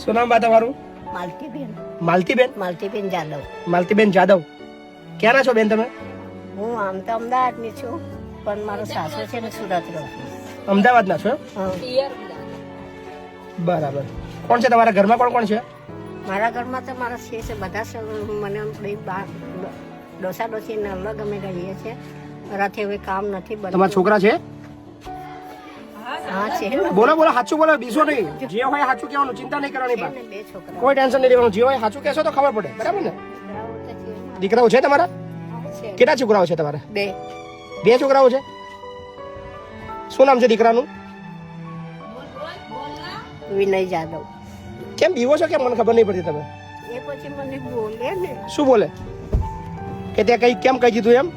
શું નામ બા તમારું? માલતીબેન. માલતીબેન? માલતીબેન જાદવ. માલતીબેન જાદવ. ક્યાંના છો બેન તમે? હું આમ તો અમદાવાદની છું પણ મારો સાસુ છે ને સુરત રહું અમદાવાદના છો? બરાબર. કોણ છે તમારા ઘરમાં? કોણ કોણ છે? મારા ઘરમાં તો મારા છે છે બધા મને ડોસા ડોસી ને અલગ અમે રહીએ છીએ. મારાથી હવે કામ નથી તમારા છોકરા છે? બોલો બોલો સાચું બોલો બીજો નહીં. જે. હોય સાચું કહેવાનું ચિંતા નહીં કરવાની બા કોઈ ટેન્શન નહીં લેવાનું. જે હોય સાચું કહેશો તો ખબર પડે. બરાબર ને? દીકરાઓ છે. તમારા? કેટલા છોકરાઓ છે તમારા? બે. બે છોકરાઓ છે? શું નામ છે દીકરાનું? વિનય જાદવ. કેમ બીવો છો કેમ? મને ખબર નહીં પડતી તમે. એ પછી મને બોલે ને. શું બોલે? કે તે કઈ કેમ કહી દીધું એમ?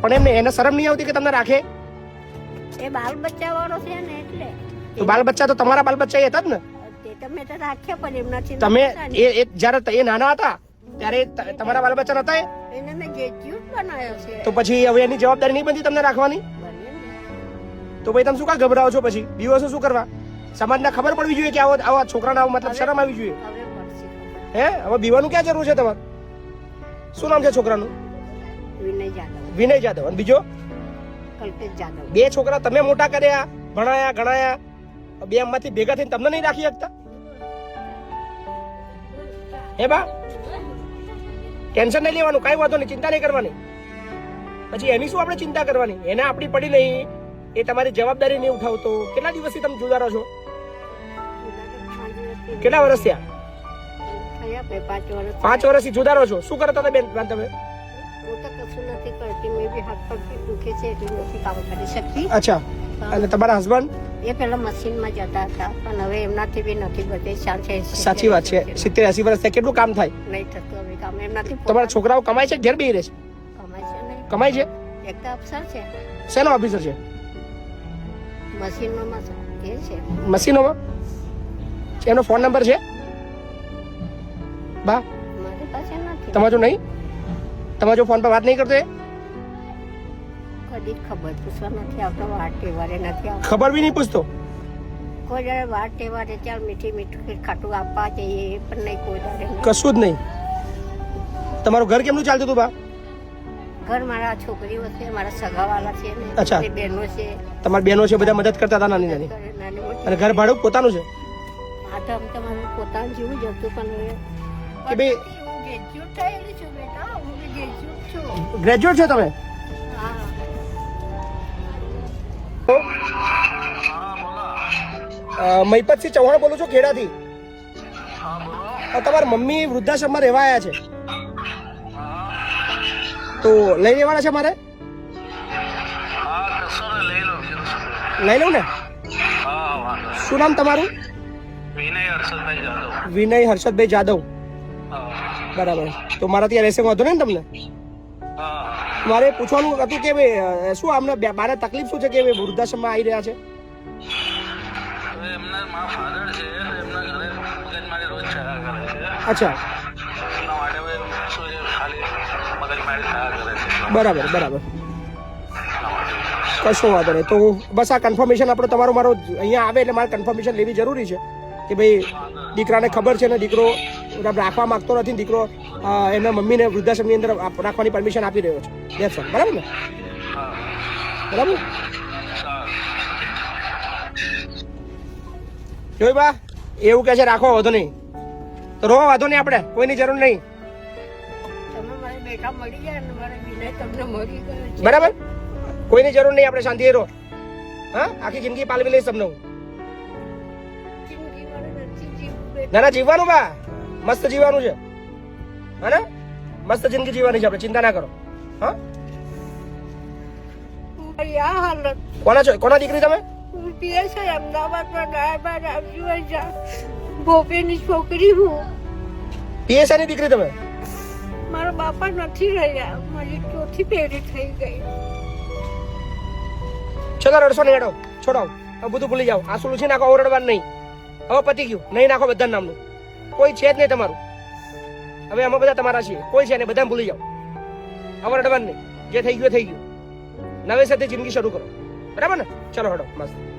પણ એમને એને શરમ નહીં આવતી કે તમને રાખે? એ બાલ બચ્ચા વાળો છે ને એટલે તો બાલ બચ્ચા તો તમારા બાલ બચ્ચા એ હતા જ ને? તમે તો રાખ્યા પણ એમનાથી તમે એ જ્યારે એ નાના હતા ત્યારે તમારા બાલ બચ્ચા નતા? એને મેં જે જ્યુસ બનાવ્યો છે. તો પછી હવે એની જવાબદારી નહીં બનતી તમને રાખવાની? તો ભાઈ તમે શું કા ગભરાવો છો પછી? દિવસો શું કરવા? સમાજને ખબર પડવી જોઈએ કે આવો આવા છોકરાને આવો મતલબ શરમ આવી જોઈએ? હે? હવે બીવાનું ક્યાં જરૂર છે તમારે? શું નામ છે છોકરાનું? વિનય જાદવ. વિનય જાદવ. અને બીજો? કલ્પેશ જાદવ. બે છોકરા તમે મોટા કર્યા ભણાયા ગણાયા બે એમમાંથી ભેગા થઈને તમને નહીં રાખી શકતા? હે બા? ટેન્શન નહીં લેવાનું કાંઈ વાંધો નહીં ચિંતા નહીં કરવાની. પછી એની શું આપણે ચિંતા કરવાની? એને આપણી પડી નહીં એ તમારી જવાબદારી નહીં ઉઠાવતો. કેટલા દિવસથી તમે જુદા રહો છો? કેટલા વર્ષ થયા? પાંચ વર્ષથી જુદા રહો છો. શું કરતા હતા બેન તમે? કશું નથી કરતી. મેં બી હાથ પગ બી દુખે છે એટલે નથી કામ કરી શકતી. અચ્છા. અને તમારા હસબન્ડ એ પેલા મશીનમાં જતા હતા પણ હવે એમનાથી બી નથી બધે છે. સાચી વાત છે. સિત્તેર એસી વર્ષ કેટલું કામ થાય? નહીં થતું હવે કામ. એમનાથી તમારા છોકરાઓ કમાય છે ઘેર બેહી રહે છે? કમાય છે નહીં. કમાય છે? એક તો અફસર છે. શેનો ઓફિસર છે? મશીનમાં એ છે. મશીનોમાં? એનો ફોન નંબર છે? બા? મારી પાસે નથી. તમારો નહીં? તમારો જો ફોન પર વાત નહીં કરતો એ? કદી ખબર પૂછવા નથી આવતો વાર તહેવારે નથી આવતો. ખબર બી નહીં પૂછતો? કોઈ જયારે વાર તહેવારે ચાલ મીઠી મીઠું ખાટું આપવા જઈએ એ પણ નહીં કોઈ કશું જ નહીં. તમારું ઘર કેમનું ચાલતું હતું બા? ઘર મારા છોકરીઓ છે મારા સગાવાલા છે અચ્છા. બહેનો છે. તમારી બહેનો છે બધા મદદ કરતા હતા નાની નાની. અને ઘર ભાડું પોતાનું છે? આ તો આમ તમારું પોતાનું જેવું જ હતું પણ હવે કે ગ્રેજ્યુએટ છો તમે? મહિપતસિંહ ચૌહાણ બોલું છું ખેડાથી. તમારા મમ્મી વૃદ્ધાશ્રમમાં રહેવા આવ્યા છે. તો લઈ લેવાના છે મારે? લઈ લઉં ને. શું નામ તમારું? વિનય હર્ષદભાઈ જાદવ. બરાબર. તો મારા ત્યાં રહેશે વાંધો નહીં ને તમને? મારે પૂછવાનું હતું કે ભાઈ શું આમને બાને તકલીફ શું છે કે ભાઈ વૃદ્ધાશ્રમમાં આવી રહ્યા છે? એમના મા ફાધર છે એમના ઘરે મગજમારી રોજ થયા કરે છે. અચ્છા. એના માટે શું છે ખાલી મગજમારી થયા કરે છે. બરાબર બરાબર. કશો વાંધો નહીં. તો બસ આ કન્ફર્મેશન આપણે તમારો મારો અહીંયા આવે એટલે મારે કન્ફર્મેશન લેવી જરૂરી છે કે ભાઈ દીકરાને ખબર છે ને દીકરો રાખવા માંગતો નથી દીકરો એના મમ્મીને વૃદ્ધાશ્રમની અંદર રાખવાની પરમિશન આપી રહ્યો છે. That's all. બરાબર ને? બરાબર? સારું જોઈ બા? એવું કે છે રાખો વાંધો નહીં. તો રો વાંધો નહીં આપણે? કોઈની જરૂર નહીં. બરાબર? કોઈની જરૂર નહીં આપણે શાંતિએ રહો. હા? આખી જિંદગી પાલવી લઈશ તમને હું. ના ના જીવવાનું બા. મસ્ત જીવવાનું છે. હા? મસ્ત જિંદગી જીવવાની છે આપણે ચિંતા ના કરો. હા? આ કોના છો? કોના દીકરી તમે? પીએસઆઈ અમદાવાદમાં આવ્યું જા ભોપેની છોકરી હું. પીએસઆઈ ની દીકરી તમે? મારા બાપા નથી રહ્યા. મારી ચોથી પેઢી થઈ ગઈ. ચલો રડશો નહીં હેડો. છોડો હવે બધું ભૂલી જાઓ. લૂછી નાખો ઓરડવાનું નહીં. હવે પતી ગયું. નહીં નાખો બધા નામનું. કોઈ છે જ નહીં તમારું. હવે અમે બધા તમારા છીએ. કોઈ છે ને બધાને ભૂલી જાઓ. હવે અડવાન નહીં. જે થઈ ગયું થઈ ગયું. નવેસરથી જિંદગી શરૂ કરો. બરાબર ને? ચલો હડો મસ્ત.